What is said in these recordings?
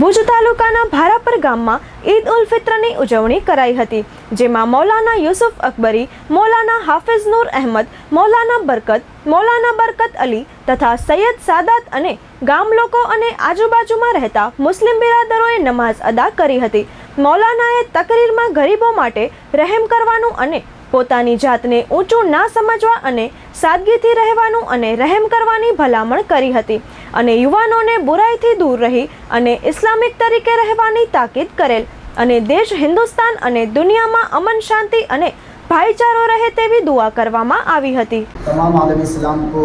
ભુજ તાલુકાના ભારાપર ગામમાં ઈદ ઉલ ફિત્રની ઉજવણી કરાઈ હતી, જેમાં મૌલાના યુસુફ અકબરી, મૌલાના હાફિઝ નૂર અહેમદ, મૌલાના બરકત મૌલાના બરકત અલી તથા સૈયદ સાદાત અને ગામ લોકો અને આજુબાજુમાં રહેતા મુસ્લિમ બિરાદરોએ નમાઝ અદા કરી હતી. મૌલાનાએ તકરીરમાં ગરીબો માટે રહેમ કરવાનું અને પોતાની જાતને ઊંચું ના સમજવા અને સાદગીથી રહેવાનું અને રહેમ કરવાની ભલામણ કરી હતી અને યુવાનોને બુરાઈથી દૂર રહી અને ઇસ્લામિક તરીકે રહેવાની તાકીદ કરેલ અને દેશ હિન્દુસ્તાન અને દુનિયામાં અમન શાંતિ અને ભાઈચારો રહે તેવી દુઆ કરવામાં આવી હતી. તમામ આલમ ઇસ્લામ કો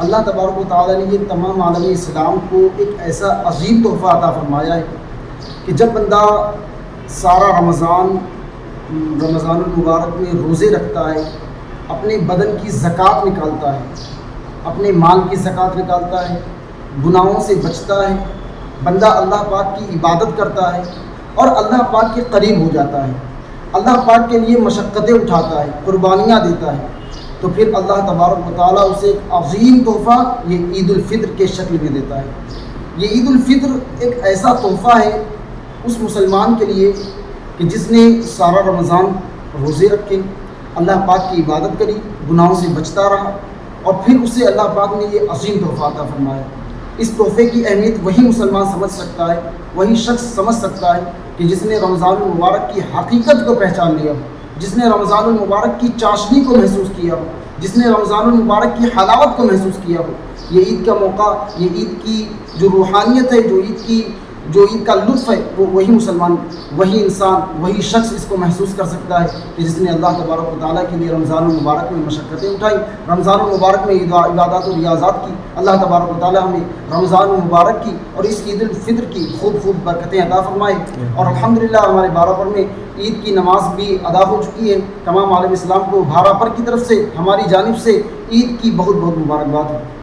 اللہ تبارک و تعالیٰ نے یہ تمام عالم اسلام کو ایک ایسا عظیم تحفہ عطا فرمایا ہے کہ جب بندہ سارا رمضان رمضان المبارک میں روزے رکھتا ہے، اپنے بدن کی زکوٰۃ نکالتا ہے، اپنے مال کی زکوٰۃ نکالتا ہے، گناہوں سے بچتا ہے، بندہ اللہ پاک کی عبادت کرتا ہے اور اللہ پاک کے قریب ہو جاتا ہے، اللہ پاک کے لیے مشقتیں اٹھاتا ہے، قربانیاں دیتا ہے تو پھر اللہ تبارک مطالعہ اسے ایک عظیم تحفہ یہ عید الفطر کے شکل میں دیتا ہے۔ یہ عید الفطر ایک ایسا تحفہ ہے اس مسلمان کے لیے کہ جس نے سارا رمضان روزے رکھے، اللہ پاک کی عبادت کری، گناہوں سے بچتا رہا اور پھر اسے اللہ پاک نے یہ عظیم تحفہ عطا فرمایا۔ اس تحفے کی اہمیت وہی مسلمان سمجھ سکتا ہے، وہی شخص سمجھ سکتا ہے کہ جس نے رمضان المبارک کی حقیقت کو پہچان لیا۔ جس نے رمضان المبارک کی چاشنی کو محسوس کیا ہو، جس نے رمضان المبارک کی حلاوت کو محسوس کیا ہو، یہ عید کا موقع، یہ عید کی جو روحانیت ہے، جو عید کی جو ان کا لطف ہے، وہ وہی مسلمان، وہی انسان، وہی شخص اس کو محسوس کر سکتا ہے کہ جس نے اللہ تبارک و تعالیٰ کے لیے رمضان المبارک میں مشقتیں اٹھائی رمضان المبارک میں عبادات و ریاضات کی، اللہ تبارک و تعالیٰ ہمیں رمضان المبارک کی اور اس عید الفطر کی خوب خوب برکتیں عطا فرمائے۔ اور الحمدللہ ہمارے بارہ پر میں عید کی نماز بھی ادا ہو چکی ہے۔ تمام عالم اسلام کو بھارا پر کی طرف سے، ہماری جانب سے عید کی بہت بہت مبارکباد۔ ہے